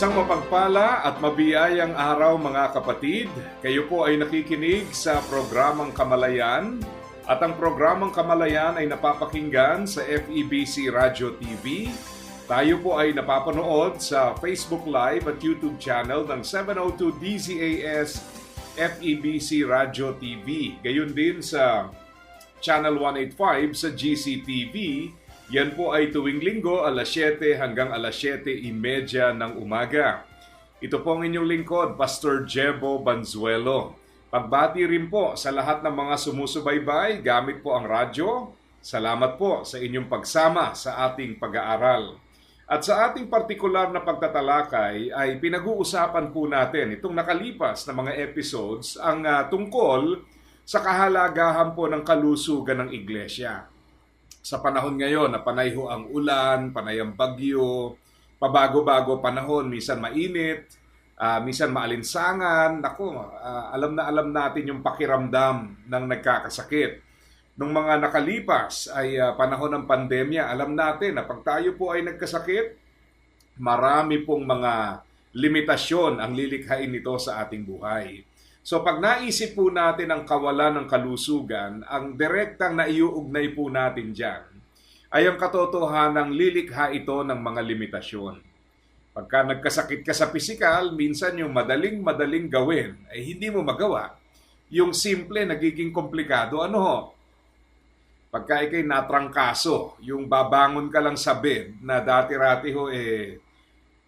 Isang mapagpala at mabiyayang araw mga kapatid. Kayo po ay nakikinig sa programang Kamalayan at ang programang Kamalayan ay napapakinggan sa FEBC Radio TV. Tayo po ay napapanood sa Facebook Live at YouTube channel ng 702 DZAS FEBC Radio TV. Gayon din sa Channel 185 sa GCTV yan po ay tuwing linggo alas 7 hanggang alas 7.30 ng umaga. Ito po ang inyong lingkod, Pastor Jebo Banzuelo. Pagbati rin po sa lahat ng mga sumusubaybay gamit po ang radyo. Salamat po sa inyong pagsama sa ating pag-aaral. At sa ating partikular na pagtatalakay ay pinag-uusapan po natin itong nakalipas na mga episodes ang uh, tungkol sa kahalagahan po ng kalusugan ng iglesia sa panahon ngayon na panay ang ulan, panay ang bagyo, pabago-bago panahon, minsan mainit, uh, minsan maalinsangan. Nako, uh, alam na alam natin yung pakiramdam ng nagkakasakit. Nung mga nakalipas ay uh, panahon ng pandemya, alam natin na pag tayo po ay nagkasakit, marami pong mga limitasyon ang lilikhain nito sa ating buhay. So pag naisip po natin ang kawalan ng kalusugan, ang direktang naiuugnay po natin dyan ay ang katotohanan ng lilikha ito ng mga limitasyon. Pagka nagkasakit ka sa pisikal, minsan yung madaling-madaling gawin ay hindi mo magawa. Yung simple nagiging komplikado. Ano ho? Pagka ikay natrangkaso, yung babangon ka lang sa bed na dati-rati ho eh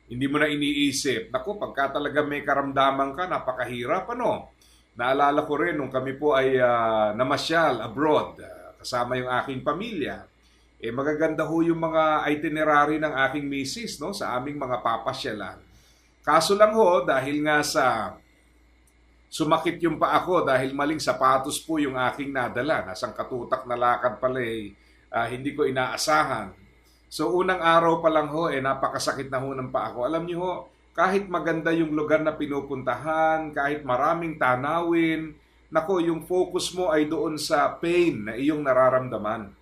hindi mo na iniisip. Naku, pagka talaga may karamdaman ka, napakahirap, ano? Naalala ko rin nung kami po ay uh, namasyal abroad, uh, kasama yung aking pamilya. Eh, magaganda ho yung mga itinerary ng aking misis, no? Sa aming mga papasyalan. Kaso lang ho, dahil nga sa sumakit yung pa ako dahil maling sapatos po yung aking nadala. Nasang katutak na lakad pala eh, uh, hindi ko inaasahan. So unang araw pa lang ho, eh napakasakit na ho ng paa ko. Alam niyo ho, kahit maganda yung lugar na pinupuntahan, kahit maraming tanawin, nako yung focus mo ay doon sa pain na iyong nararamdaman.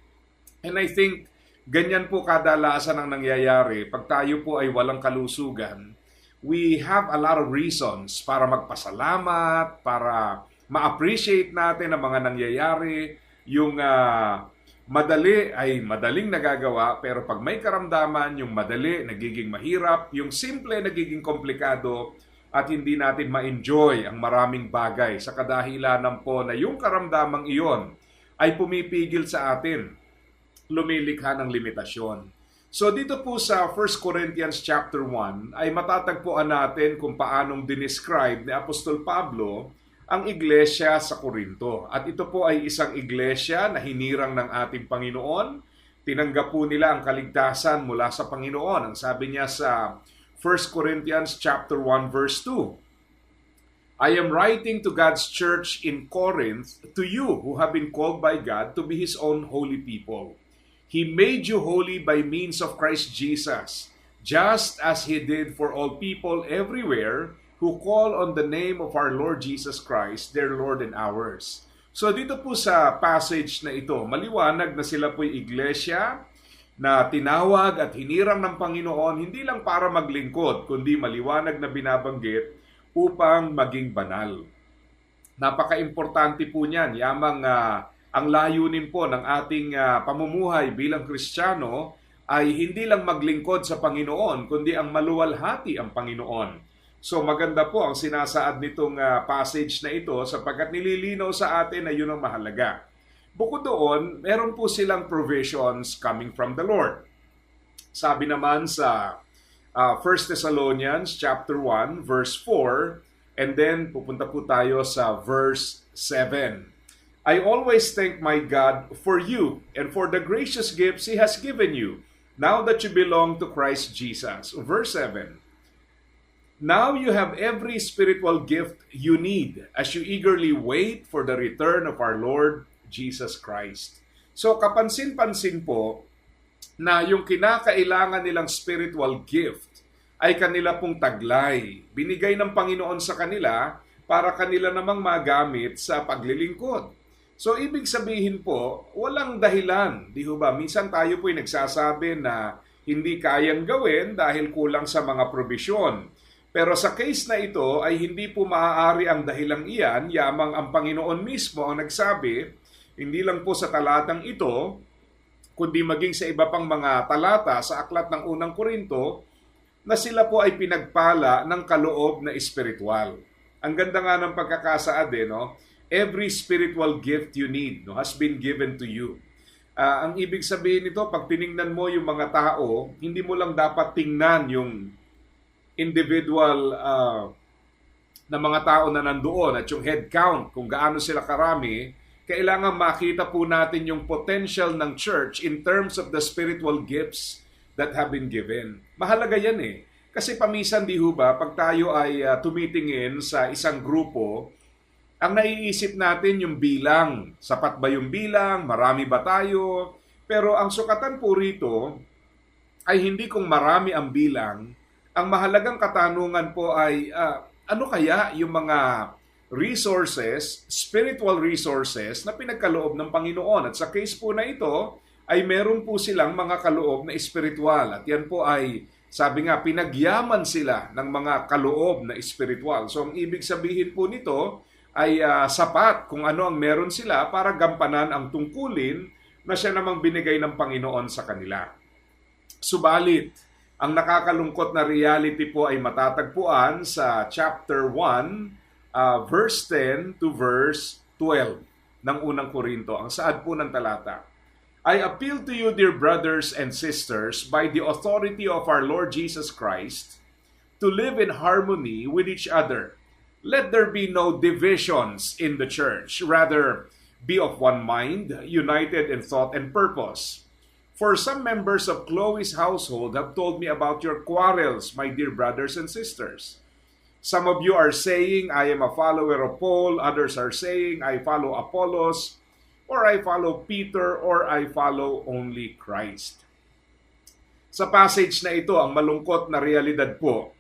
And I think ganyan po kadalasan ang nangyayari pag tayo po ay walang kalusugan. We have a lot of reasons para magpasalamat, para ma-appreciate natin ang mga nangyayari, yung uh, madali ay madaling nagagawa pero pag may karamdaman, yung madali nagiging mahirap, yung simple nagiging komplikado at hindi natin ma-enjoy ang maraming bagay sa kadahilanan po na yung karamdamang iyon ay pumipigil sa atin lumilikha ng limitasyon. So dito po sa 1 Corinthians chapter 1 ay matatagpuan natin kung paanong dinescribe ni Apostol Pablo ang iglesia sa Korinto. At ito po ay isang iglesia na hinirang ng ating Panginoon. Tinanggap po nila ang kaligtasan mula sa Panginoon. Ang sabi niya sa 1 Corinthians chapter 1 verse 2. I am writing to God's church in Corinth to you who have been called by God to be his own holy people. He made you holy by means of Christ Jesus, just as he did for all people everywhere who call on the name of our Lord Jesus Christ, their Lord and ours. So dito po sa passage na ito, maliwanag na sila po'y iglesia na tinawag at hinirang ng Panginoon hindi lang para maglingkod, kundi maliwanag na binabanggit upang maging banal. Napaka-importante po niyan, yamang uh, ang layunin po ng ating uh, pamumuhay bilang Kristiyano ay hindi lang maglingkod sa Panginoon, kundi ang maluwalhati ang Panginoon. So maganda po ang sinasaad nitong uh, passage na ito sapagkat nililinaw sa atin na yun ang mahalaga. Bukod doon, meron po silang provisions coming from the Lord. Sabi naman sa uh, 1 Thessalonians chapter 1 verse 4 and then pupunta po tayo sa verse 7. I always thank my God for you and for the gracious gifts He has given you Now that you belong to Christ Jesus. Verse 7. Now you have every spiritual gift you need as you eagerly wait for the return of our Lord Jesus Christ. So kapansin-pansin po na yung kinakailangan nilang spiritual gift ay kanila pong taglay. Binigay ng Panginoon sa kanila para kanila namang magamit sa paglilingkod. So ibig sabihin po, walang dahilan. Di ba? Minsan tayo po ay nagsasabi na hindi kayang gawin dahil kulang sa mga probisyon. Pero sa case na ito ay hindi po maaari ang dahilang iyan, yamang ang Panginoon mismo ang nagsabi, hindi lang po sa talatang ito, kundi maging sa iba pang mga talata sa aklat ng unang Korinto, na sila po ay pinagpala ng kaloob na espiritual. Ang ganda nga ng pagkakasaad eh, no? Every spiritual gift you need no, has been given to you. Ah, ang ibig sabihin nito, pag tiningnan mo yung mga tao, hindi mo lang dapat tingnan yung individual ah, na mga tao na nandoon at yung head count, kung gaano sila karami, kailangan makita po natin yung potential ng church in terms of the spiritual gifts that have been given. Mahalaga yan eh. Kasi pamisan di ho ba, pag tayo ay ah, tumitingin sa isang grupo, ang naiisip natin yung bilang. Sapat ba yung bilang? Marami ba tayo? Pero ang sukatan po rito ay hindi kung marami ang bilang. Ang mahalagang katanungan po ay ah, ano kaya yung mga resources, spiritual resources na pinagkaloob ng Panginoon. At sa case po na ito, ay meron po silang mga kaloob na espiritual. At yan po ay, sabi nga, pinagyaman sila ng mga kaloob na espiritual. So ang ibig sabihin po nito ay ah, sapat kung ano ang meron sila para gampanan ang tungkulin na siya namang binigay ng Panginoon sa kanila. Subalit, ang nakakalungkot na reality po ay matatagpuan sa chapter 1, uh, verse 10 to verse 12 ng unang Korinto. Ang saad po ng talata. I appeal to you, dear brothers and sisters, by the authority of our Lord Jesus Christ, to live in harmony with each other. Let there be no divisions in the church. Rather, be of one mind, united in thought and purpose. For some members of Chloe's household have told me about your quarrels, my dear brothers and sisters. Some of you are saying, I am a follower of Paul. Others are saying, I follow Apollos, or I follow Peter, or I follow only Christ. Sa passage na ito, ang malungkot na realidad po,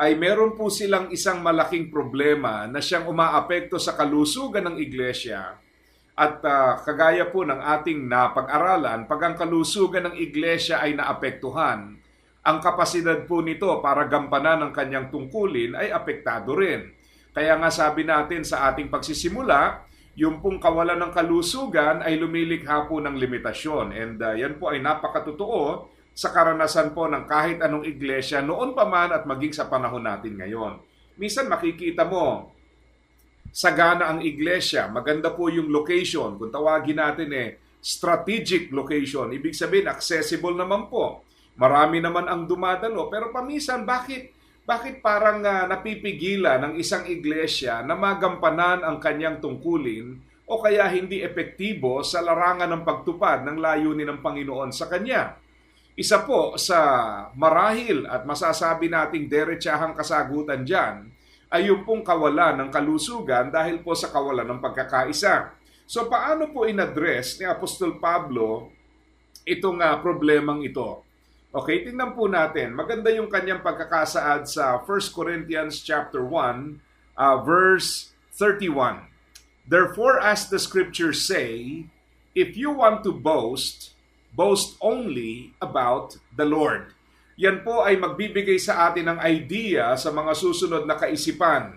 ay meron po silang isang malaking problema na siyang umaapekto sa kalusugan ng iglesia at ah, kagaya po ng ating napag-aralan, pag ang kalusugan ng iglesia ay naapektuhan, ang kapasidad po nito para gampanan ang kanyang tungkulin ay apektado rin. Kaya nga sabi natin sa ating pagsisimula, yung pong kawalan ng kalusugan ay lumilikha po ng limitasyon. And ah, yan po ay napakatotoo sa karanasan po ng kahit anong iglesia noon pa man at maging sa panahon natin ngayon. Minsan makikita mo, sagana ang iglesia, maganda po yung location, kung tawagin natin eh, strategic location. Ibig sabihin, accessible naman po. Marami naman ang dumadalo. Pero pamisan, bakit bakit parang ah, napipigilan ng isang iglesia na magampanan ang kanyang tungkulin o kaya hindi epektibo sa larangan ng pagtupad ng layunin ng Panginoon sa kanya? Isa po sa marahil at masasabi nating derechahang kasagutan dyan ay yung pong kawalan ng kalusugan dahil po sa kawalan ng pagkakaisa. So paano po inaddress ni Apostol Pablo itong ah, problemang ito? Okay, tingnan po natin. Maganda yung kanyang pagkakasaad sa 1 Corinthians chapter 1, uh, verse 31. Therefore, as the scriptures say, if you want to boast, boast only about the Lord. Yan po ay magbibigay sa atin ng idea sa mga susunod na kaisipan.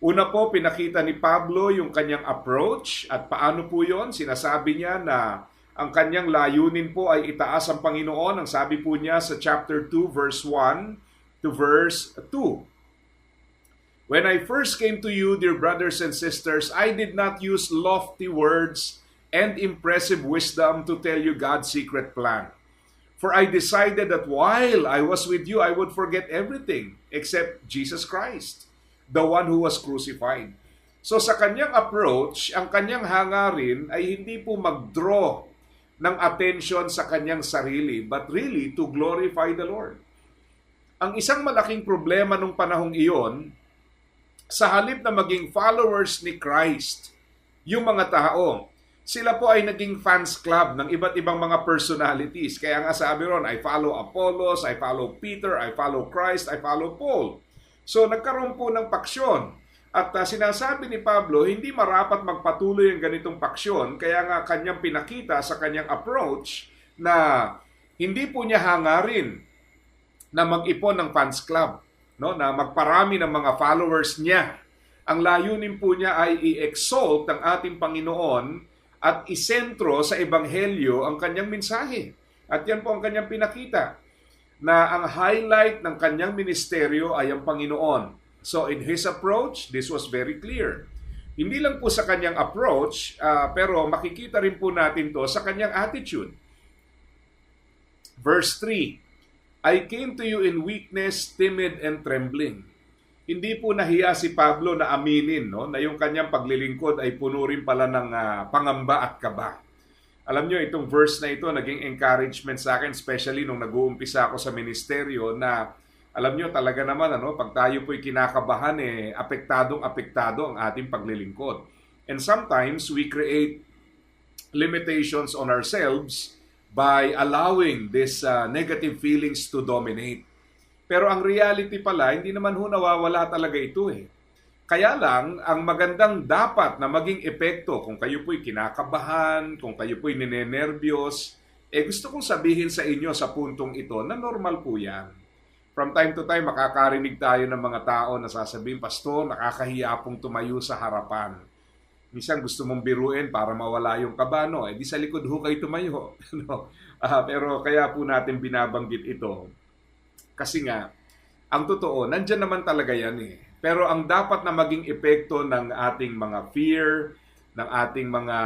Una po, pinakita ni Pablo yung kanyang approach at paano po yon Sinasabi niya na ang kanyang layunin po ay itaas ang Panginoon. Ang sabi po niya sa chapter 2 verse 1 to verse 2. When I first came to you, dear brothers and sisters, I did not use lofty words and impressive wisdom to tell you God's secret plan. For I decided that while I was with you, I would forget everything except Jesus Christ, the one who was crucified. So sa kanyang approach, ang kanyang hangarin ay hindi po mag-draw ng attention sa kanyang sarili, but really to glorify the Lord. Ang isang malaking problema nung panahong iyon, sa halip na maging followers ni Christ, yung mga tao, sila po ay naging fans club ng iba't ibang mga personalities. Kaya nga sabi ron, I follow Apollos, I follow Peter, I follow Christ, I follow Paul. So nagkaroon po ng paksyon. At uh, sinasabi ni Pablo, hindi marapat magpatuloy ang ganitong paksyon, kaya nga kanyang pinakita sa kanyang approach na hindi po niya hangarin na mag-ipon ng fans club, no? na magparami ng mga followers niya. Ang layunin po niya ay i-exalt ang ating Panginoon at isentro sa ebanghelyo ang kanyang mensahe. At yan po ang kanyang pinakita na ang highlight ng kanyang ministeryo ay ang Panginoon. So in his approach, this was very clear. Hindi lang po sa kanyang approach, uh, pero makikita rin po natin to sa kanyang attitude. Verse 3, I came to you in weakness, timid, and trembling. Hindi po nahiya si Pablo na aminin no, na yung kanyang paglilingkod ay puno rin pala ng uh, pangamba at kaba. Alam nyo, itong verse na ito naging encouragement sa akin, especially nung nag-uumpisa ako sa ministeryo na alam nyo talaga naman, ano, pag tayo po'y kinakabahan, eh, apektadong apektado ang ating paglilingkod. And sometimes we create limitations on ourselves by allowing these uh, negative feelings to dominate. Pero ang reality pala, hindi naman ho nawawala talaga ito eh. Kaya lang, ang magandang dapat na maging epekto kung kayo po'y kinakabahan, kung kayo po'y ninenervyos, eh gusto kong sabihin sa inyo sa puntong ito na normal po yan. From time to time, makakarinig tayo ng mga tao na sasabihin, Pastor, nakakahiya pong tumayo sa harapan. Minsan gusto mong biruin para mawala yung kabano, eh di sa likod ho kayo tumayo. uh, pero kaya po natin binabanggit ito. Kasi nga, ang totoo, nandyan naman talaga yan eh pero ang dapat na maging epekto ng ating mga fear, ng ating mga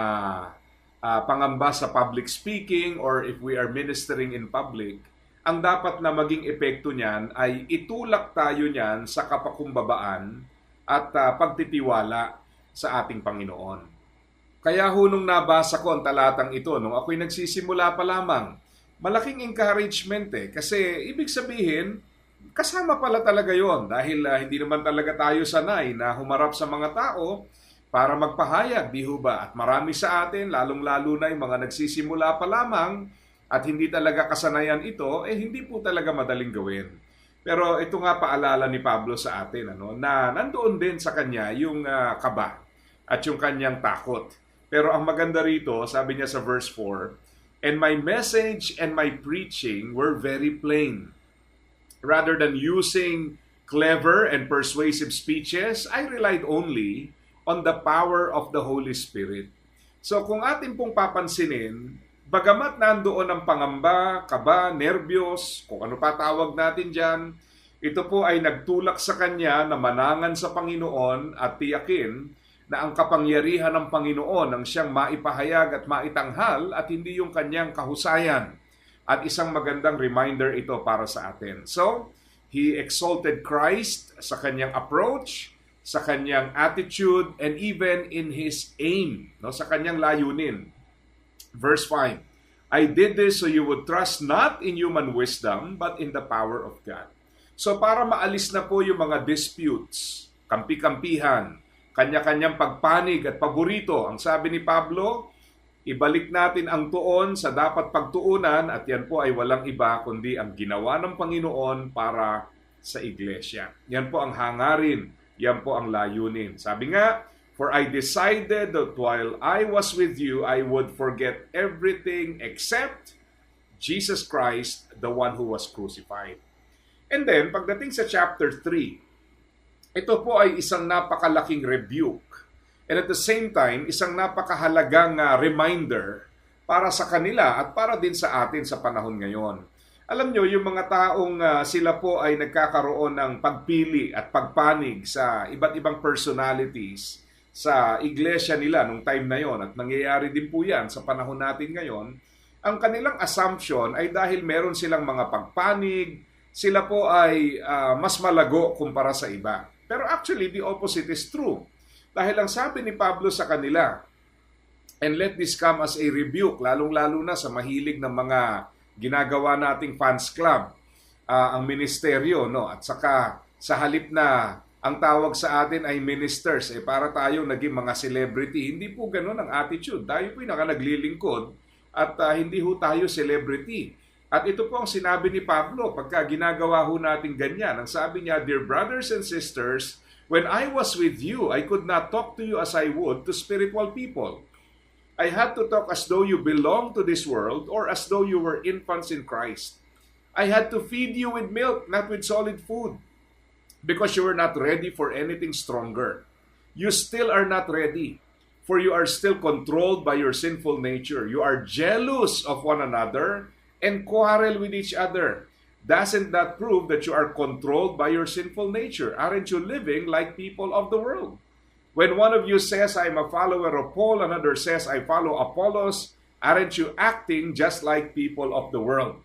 uh, pangamba sa public speaking or if we are ministering in public, ang dapat na maging epekto niyan ay itulak tayo niyan sa kapakumbabaan at uh, pagtitiwala sa ating Panginoon. Kaya hunong nabasa ko ang talatang ito nung ako'y nagsisimula pa lamang, malaking encouragement eh. Kasi ibig sabihin, kasama pala talaga yon dahil uh, hindi naman talaga tayo sanay na humarap sa mga tao para magpahayag, di ba? At marami sa atin, lalong-lalo na yung mga nagsisimula pa lamang at hindi talaga kasanayan ito, eh hindi po talaga madaling gawin. Pero ito nga paalala ni Pablo sa atin, ano, na nandoon din sa kanya yung uh, kaba at yung kanyang takot. Pero ang maganda rito, sabi niya sa verse 4, And my message and my preaching were very plain rather than using clever and persuasive speeches, I relied only on the power of the Holy Spirit. So kung atin pong papansinin, bagamat nandoon ang pangamba, kaba, nervyos, kung ano pa tawag natin dyan, ito po ay nagtulak sa kanya na manangan sa Panginoon at tiyakin na ang kapangyarihan ng Panginoon ang siyang maipahayag at maitanghal at hindi yung kanyang kahusayan at isang magandang reminder ito para sa atin. So, he exalted Christ sa kanyang approach, sa kanyang attitude, and even in his aim, no, sa kanyang layunin. Verse 5, I did this so you would trust not in human wisdom, but in the power of God. So para maalis na po yung mga disputes, kampi-kampihan, kanya-kanyang pagpanig at paborito, ang sabi ni Pablo, Ibalik natin ang tuon sa dapat pagtuunan at yan po ay walang iba kundi ang ginawa ng Panginoon para sa iglesia. Yan po ang hangarin, yan po ang layunin. Sabi nga, For I decided that while I was with you, I would forget everything except Jesus Christ, the one who was crucified. And then, pagdating sa chapter 3, ito po ay isang napakalaking rebuke And at the same time, isang napakahalagang uh, reminder para sa kanila at para din sa atin sa panahon ngayon. Alam nyo, yung mga taong uh, sila po ay nagkakaroon ng pagpili at pagpanig sa iba't ibang personalities sa iglesia nila nung time na yon at nangyayari din po yan sa panahon natin ngayon, ang kanilang assumption ay dahil meron silang mga pagpanig, sila po ay uh, mas malago kumpara sa iba. Pero actually, the opposite is true. Dahil ang sabi ni Pablo sa kanila, And let this come as a rebuke, lalong-lalo na sa mahilig ng mga ginagawa nating fans club, ah, ang ministeryo, no? At saka sa halip na ang tawag sa atin ay ministers, eh para tayo naging mga celebrity. Hindi po ganun ang attitude. Tayo po naka naglilingkod at ah, hindi ho tayo celebrity. At ito po ang sinabi ni Pablo pagka ginagawa ho natin ganyan. Ang sabi niya, Dear brothers and sisters, when I was with you, I could not talk to you as I would to spiritual people. I had to talk as though you belong to this world or as though you were infants in Christ. I had to feed you with milk, not with solid food, because you were not ready for anything stronger. You still are not ready, for you are still controlled by your sinful nature. You are jealous of one another and quarrel with each other. Doesn't that prove that you are controlled by your sinful nature? Aren't you living like people of the world? When one of you says, I'm a follower of Paul, another says, I follow Apollos, aren't you acting just like people of the world?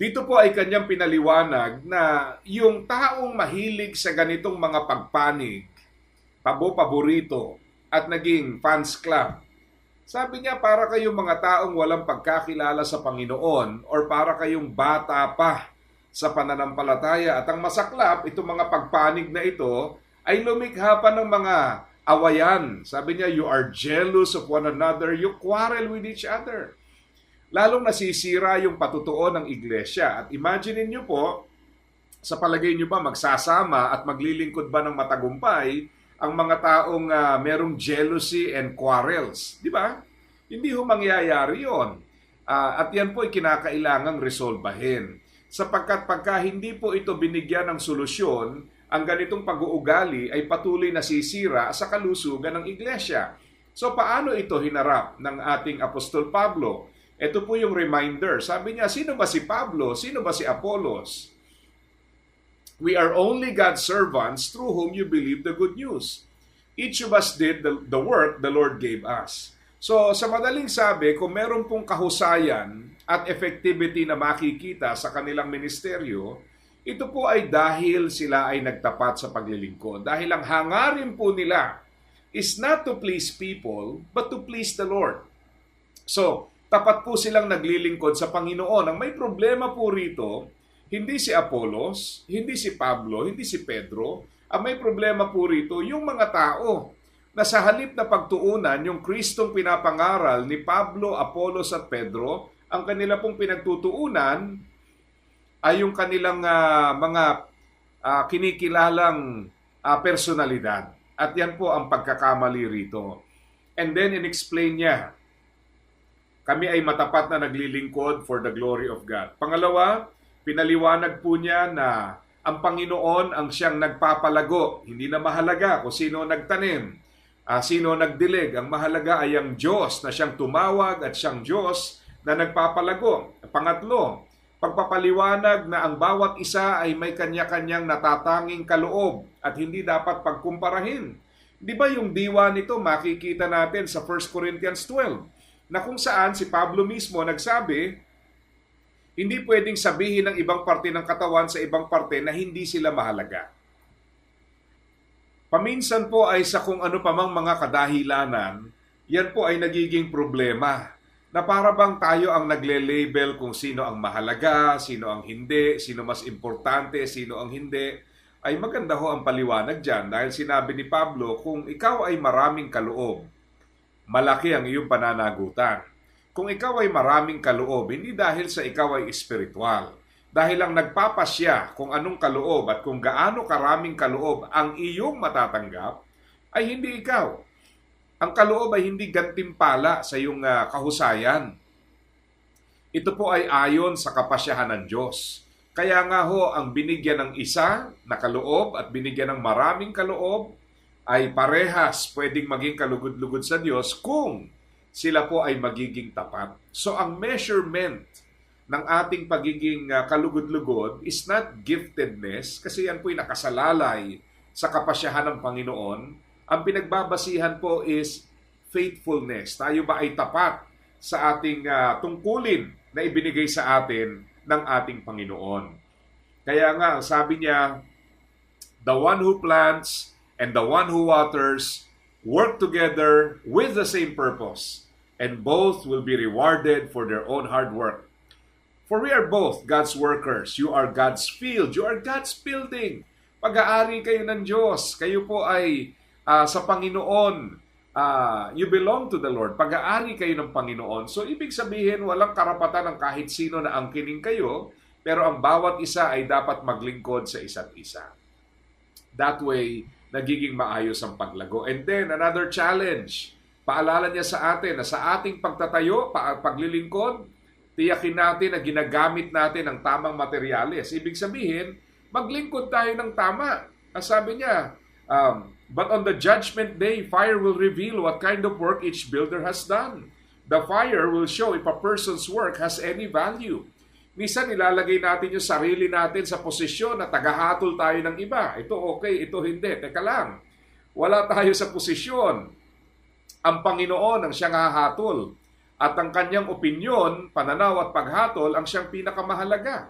Dito po ay kanyang pinaliwanag na yung taong mahilig sa ganitong mga pagpanig, pabo-paborito, at naging fans club, sabi niya para kayong mga taong walang pagkakilala sa Panginoon or para kayong bata pa sa pananampalataya at ang masaklap, itong mga pagpanig na ito ay lumikha pa ng mga awayan. Sabi niya, you are jealous of one another, you quarrel with each other. Lalong nasisira yung patutuo ng iglesia. At imagine niyo po, sa palagay niyo ba magsasama at maglilingkod ba ng matagumpay ang mga taong uh, merong jealousy and quarrels? Di ba? Hindi ho mangyayari yon. Uh, at yan po ay kinakailangang resolbahin. Sapagkat pagka hindi po ito binigyan ng solusyon, ang ganitong pag-uugali ay patuloy na sisira sa kalusugan ng iglesia. So paano ito hinarap ng ating Apostol Pablo? Ito po yung reminder. Sabi niya, sino ba si Pablo? Sino ba si Apollos? We are only God's servants through whom you believe the good news. Each of us did the, the work the Lord gave us. So sa madaling sabi, kung meron pong kahusayan at effectivity na makikita sa kanilang ministeryo, ito po ay dahil sila ay nagtapat sa paglilingkod. Dahil ang hangarin po nila is not to please people, but to please the Lord. So, tapat po silang naglilingkod sa Panginoon. Ang may problema po rito, hindi si Apolos, hindi si Pablo, hindi si Pedro. Ang may problema po rito, yung mga tao na sa halip na pagtuunan yung Kristong pinapangaral ni Pablo, Apolos at Pedro, ang kanila pong pinagtutuunan ay yung kanilang uh, mga uh, kinikilalang uh, personalidad. At yan po ang pagkakamali rito. And then in-explain niya, kami ay matapat na naglilingkod for the glory of God. Pangalawa, pinaliwanag po niya na ang Panginoon ang siyang nagpapalago. Hindi na mahalaga kung sino nagtanim, uh, sino nagdilig. Ang mahalaga ay ang Diyos na siyang tumawag at siyang Diyos na nagpapalago. Pangatlo, pagpapaliwanag na ang bawat isa ay may kanya-kanyang natatanging kaloob at hindi dapat pagkumparahin. Di ba yung diwa nito makikita natin sa 1 Corinthians 12 na kung saan si Pablo mismo nagsabi, hindi pwedeng sabihin ng ibang parte ng katawan sa ibang parte na hindi sila mahalaga. Paminsan po ay sa kung ano pa mang mga kadahilanan, yan po ay nagiging problema na para bang tayo ang nagle-label kung sino ang mahalaga, sino ang hindi, sino mas importante, sino ang hindi, ay maganda ho ang paliwanag dyan dahil sinabi ni Pablo, kung ikaw ay maraming kaloob, malaki ang iyong pananagutan. Kung ikaw ay maraming kaloob, hindi dahil sa ikaw ay espiritual. Dahil lang nagpapasya kung anong kaloob at kung gaano karaming kaloob ang iyong matatanggap, ay hindi ikaw. Ang kaloob ay hindi gantimpala sa iyong uh, kahusayan. Ito po ay ayon sa kapasyahan ng Diyos. Kaya nga ho, ang binigyan ng isa na kaloob at binigyan ng maraming kaloob ay parehas pwedeng maging kalugod-lugod sa Diyos kung sila po ay magiging tapat. So ang measurement ng ating pagiging uh, kalugod-lugod is not giftedness kasi yan po ay nakasalalay sa kapasyahan ng Panginoon. Ang pinagbabasihan po is faithfulness. Tayo ba ay tapat sa ating uh, tungkulin na ibinigay sa atin ng ating Panginoon. Kaya nga, sabi niya, the one who plants and the one who waters work together with the same purpose and both will be rewarded for their own hard work. For we are both God's workers. You are God's field. You are God's building. Pag-aari kayo ng Diyos. Kayo po ay ah, sa Panginoon. Ah, you belong to the Lord. Pag-aari kayo ng Panginoon. So, ibig sabihin, walang karapatan ng kahit sino na angkinin kayo, pero ang bawat isa ay dapat maglingkod sa isa't isa. That way, nagiging maayos ang paglago. And then, another challenge. Paalala niya sa atin na sa ating pagtatayo, pa- paglilingkod, tiyakin natin na ginagamit natin ang tamang materyales. Ibig sabihin, maglingkod tayo ng tama. Ang sabi niya, um, But on the judgment day, fire will reveal what kind of work each builder has done. The fire will show if a person's work has any value. Minsan nilalagay natin yung sarili natin sa posisyon na tagahatol tayo ng iba. Ito okay, ito hindi. Teka lang. Wala tayo sa posisyon. Ang Panginoon ang siyang hahatol. At ang kanyang opinyon, pananaw at paghatol ang siyang pinakamahalaga.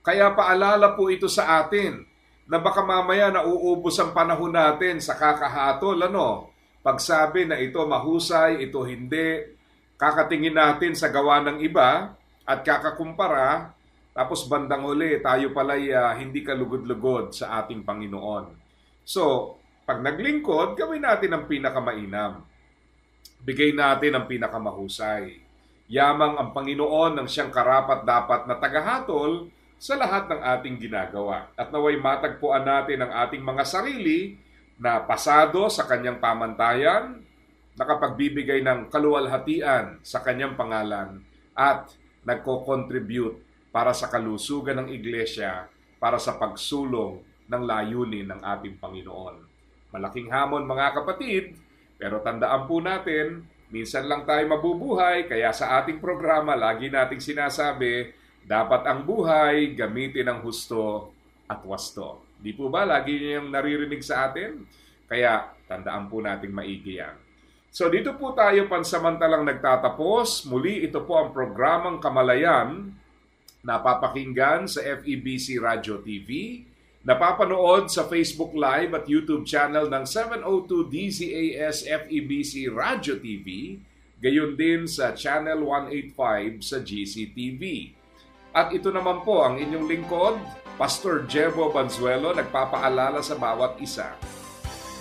Kaya paalala po ito sa atin na baka mamaya nauubos ang panahon natin sa kakahatol. Ano? Pagsabi na ito mahusay, ito hindi, kakatingin natin sa gawa ng iba at kakakumpara, tapos bandang huli, tayo pala'y ah, hindi kalugod-lugod sa ating Panginoon. So, pag naglingkod, gawin natin ang pinakamainam. Bigay natin ang pinakamahusay. Yamang ang Panginoon ng siyang karapat dapat na tagahatol sa lahat ng ating ginagawa. At naway matagpuan natin ang ating mga sarili na pasado sa kanyang pamantayan, nakapagbibigay ng kaluwalhatian sa kanyang pangalan at nagko-contribute para sa kalusugan ng iglesia, para sa pagsulong ng layunin ng ating Panginoon. Malaking hamon mga kapatid, pero tandaan po natin, minsan lang tayo mabubuhay, kaya sa ating programa lagi nating sinasabi, dapat ang buhay gamitin ng husto at wasto. Di po ba lagi niyong naririnig sa atin? Kaya tandaan po nating maigi yan. So dito po tayo pansamantalang nagtatapos. Muli ito po ang programang Kamalayan napapakinggan sa FEBC Radio TV, napapanood sa Facebook Live at YouTube channel ng 702 DZAS FEBC Radio TV, gayon din sa Channel 185 sa GCTV. At ito naman po ang inyong lingkod, Pastor Jebo Banzuelo, nagpapaalala sa bawat isa